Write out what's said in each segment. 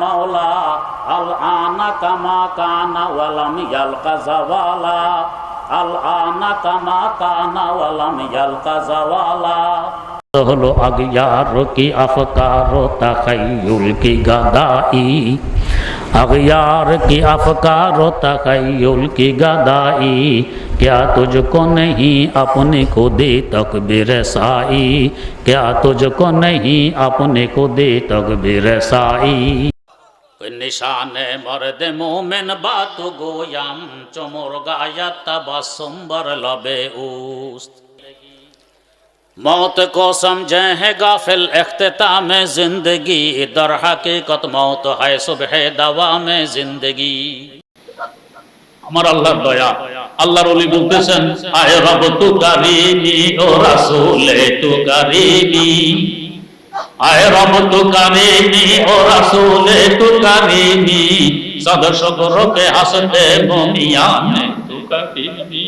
মাওলা। আল আনা কামা কানা ওয়ালাম ইয়ালকা জাওয়ালা আল আনা কামা কানা ওয়ালাম ইয়ালকা জাওয়ালা হলো আগিয়ার কি আফকার তাখাইয়ুল কি গাদাই। اغیار کی افکار و تخیل کی گدائی، کیا تجھ کو نہیں اپنے کو دے تک برسائی کیا تجھ کو نہیں اپنے کو دے تک رسائی نشان مرد مومن بات گویم چمر گایا تبسم سمبر لبے اوست۔ मौत को समझे है गाफिल अख्ताम जिंदगी दर हकीकत मौत है सुबह दवा में जिंदगी আমার আল্লাহর দয়া আল্লাহর ওলি বলতেছেন আয় রব তু কারিমি ও রাসূলে তু কারিমি আয় রব তু কারিমি ও রাসূলে তু কারিমি সদ শুকরকে হাসতে মুমিয়া নে তু কারিমি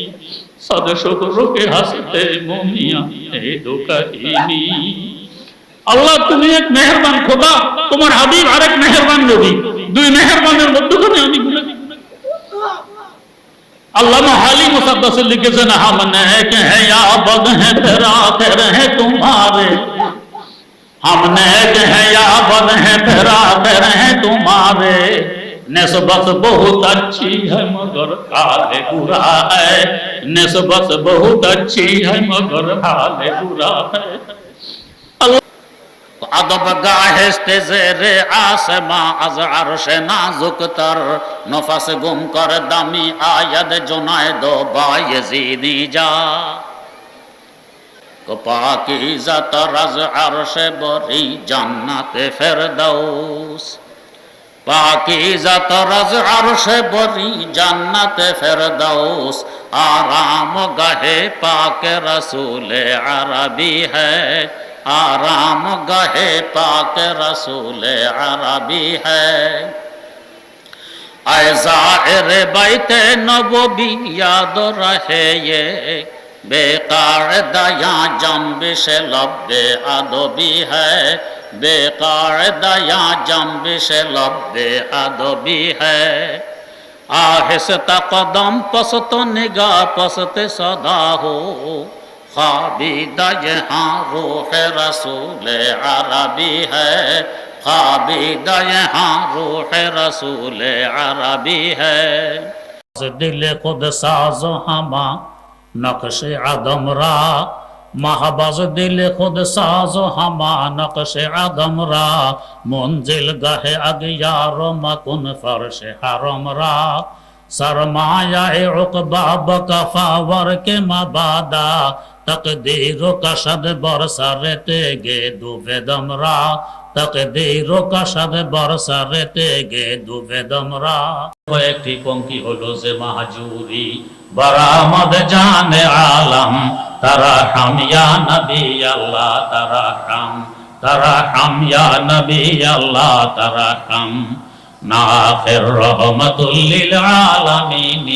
সদসুখে হাসতে মমিয়া এ দোকাহিনী আল্লাহ, তুমি এক মেহরবান খোদা, তোমার হাবিব আর এক মেহরবান নবী। দুই মেহরবানের মধ্যখানে আমি গুলে আল্লামা হালি মুসাদ্দাস লিখেছেন, হাম নেক হে আবদ হে তেরা, তের হে তোমারে। হাম নেক হে আবদ হে তেরা, তের হে তোমারে। نسبت بہت اچھی ہے মগর কালে বুড়া ہے نسبت بہت اچھی ہے মগর কালে বুড়া ہے আদব গাহেস্তে জেরে আসমা আজ আরশে নাজুক তার। নফাস গুম কর দামি আয়াদ জুনায়দ বায়েজিদি যা। পাকিজা তার আজ আরশে বরি জান্নাতে ফেরদাউস। বেকার দয়া জম্বিশে লব্বে আদবি হ্যায় यहाँ जम्बिश लब्बे अदबी है बेकायदा यहाँ जम्बिश लब्बे अदबी है आहिस्ता कदम पसत निगाह पसत सदा हो खाबिदा यहाँ रूह रसूल अरबी है खाबिदा यहाँ रूह रसूल अरबी है दिल खुद साजो हमा नक्श आदम रा মাহবাজ দিল খুদ সাজ হামা নকশে আদমরা মঞ্জিল গাহে আগিয়ার মাকুন ফরশে হারমরা রা। সরমায়ায় উকবা বকফাওয়ার কে মাবাদা। তকদীর কশদ বরসরতে গে দুবেদম রা। তকদীর কশদ বরসরতে গে দুবেদম রা। কয়েকটি পঙ্কি হলো যে মাহাজুরি। বরামদ জানে আলম। ترحم يا نبي الله ترحم ترحم يا نبي الله ترحم ناخر رحمة للعالمين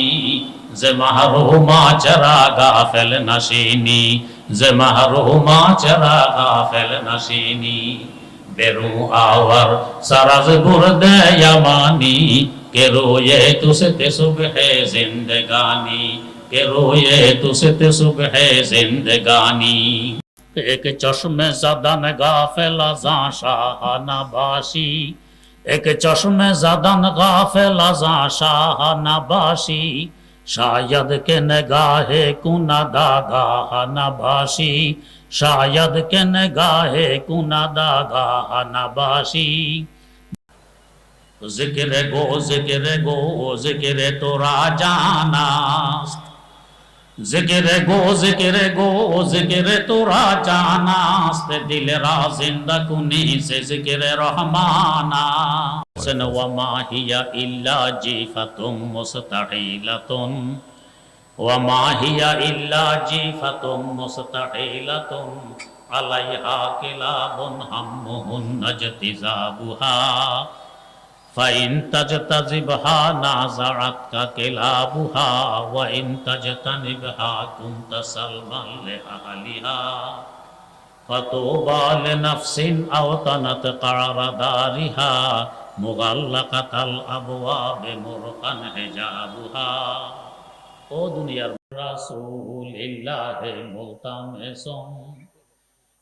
যে মাহরুমা চরা গাফেল নাসিনি, যে মাহরুমা চরা গাফেল নাসিনি। বেরু আওয়ার সারাজ বুরদে ইয়ামানি কেরো ইয়ে তুসে তে সুবহে জিন্দেগানি। کہ روئے تو ست صبح زندگانی۔ ایک چشم زدن غافل ازاں شاہانہ باشی۔ ایک چشم زدن غافل ازاں شاہانہ باشی۔ شاید کے نگاہ کنا داگاہ نباشی شاید کے نگاہ کنا داگاہ نباشی ذکر گو ذکر گو، ذکر تو را جانا জিকিরে গো জিকিরে গো, জিকিরে তোরা জানাস দিলেরা জিন্দা কুনি সে জিকিরে রহমানা। সন ওয়া মা হিয়া ইল্লা জিফাতুম মুস্তাহিলাতুন। ওয়া মা হিয়া ইল্লা জিফাতুম মুস্তাহিলাতুন। আলাইহা কিলাবুন হাম্মুহুন নাজতিজাবুহা। فإن تجتذبها نازعتك كلابها وإن تجتنبها كنت سلما لأهلها فطوبى لنفس أوطنت قعر دارها مغلقة الأبواب مرقا حجابها ও দুনিয়ার রাসূল ইল্লাহি মুলতামিসুন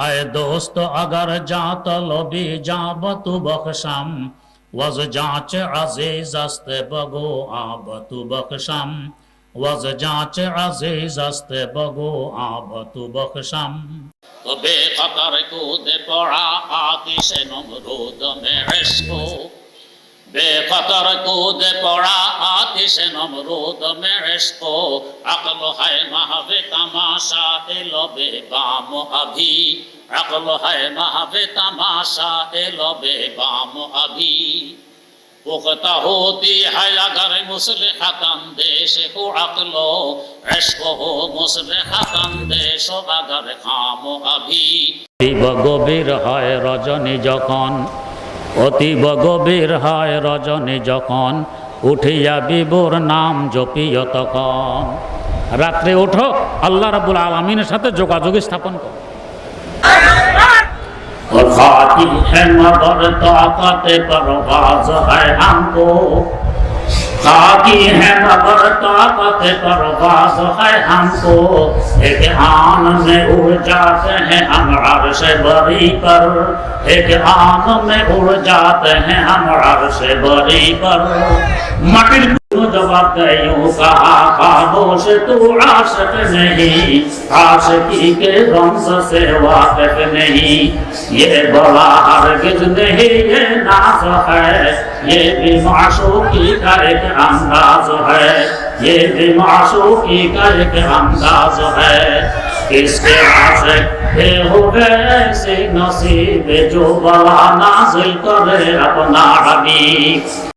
হায় দোস্ত, আগর যা তলবি যা বতু বখশাম ওয়াজ যাচ আজিজ আস্তে বগো আবতু বখশাম ওয়াজ যাচ আজিজ আস্তে বগো আবতু বখশাম তবে খতর কুদে পড়া আতিশ নমরুদ মে ইশকো বেখতর কুদ পড়া আতিশ নমরুদ মে ইশকো আকল হায় মাহবে তামাশা এলো বে বাম অভি अक्ल है महवे तमाशा एलोबे बाम अभी पुख्ता होती है अगर मुसलहतन देश को अक्लो इश्क हो मुसलहतन देश अगर खाम अभी অতীব গভীর হয় রজনী যখন অতীব গভীর হয় রজনী যখন উঠিয়া বিবুর নাম জপিয় তখন রাত্রে ওঠো আল্লাহ রাবুল আলমিনের সাথে যোগাযোগ স্থাপন করো خاتم ہے مگر طاقت پرواز ہے ہم کو خاکی ہے مگر طاقت پرواز ہے ہم کو ایک آن میں اڑ جاتے ہیں ہم عرش بری پر ایک آن میں اڑ جاتے ہیں ہم عرش بری پر مٹر خود یوں کہا خاموش تو عاشق نہیں عاشقی کے رمز سے واقف نہیں یہ بڑا ہرگز نہیں یہ ناز ہے یہ بھی معشوقی کا ایک انداز ہے، یہ بھی معشوقی کا ایک انداز ہے۔ اس کے عاشق ہے ہو گئے ایسی نصیب جو بلا نازل کرے اپنا حبیب۔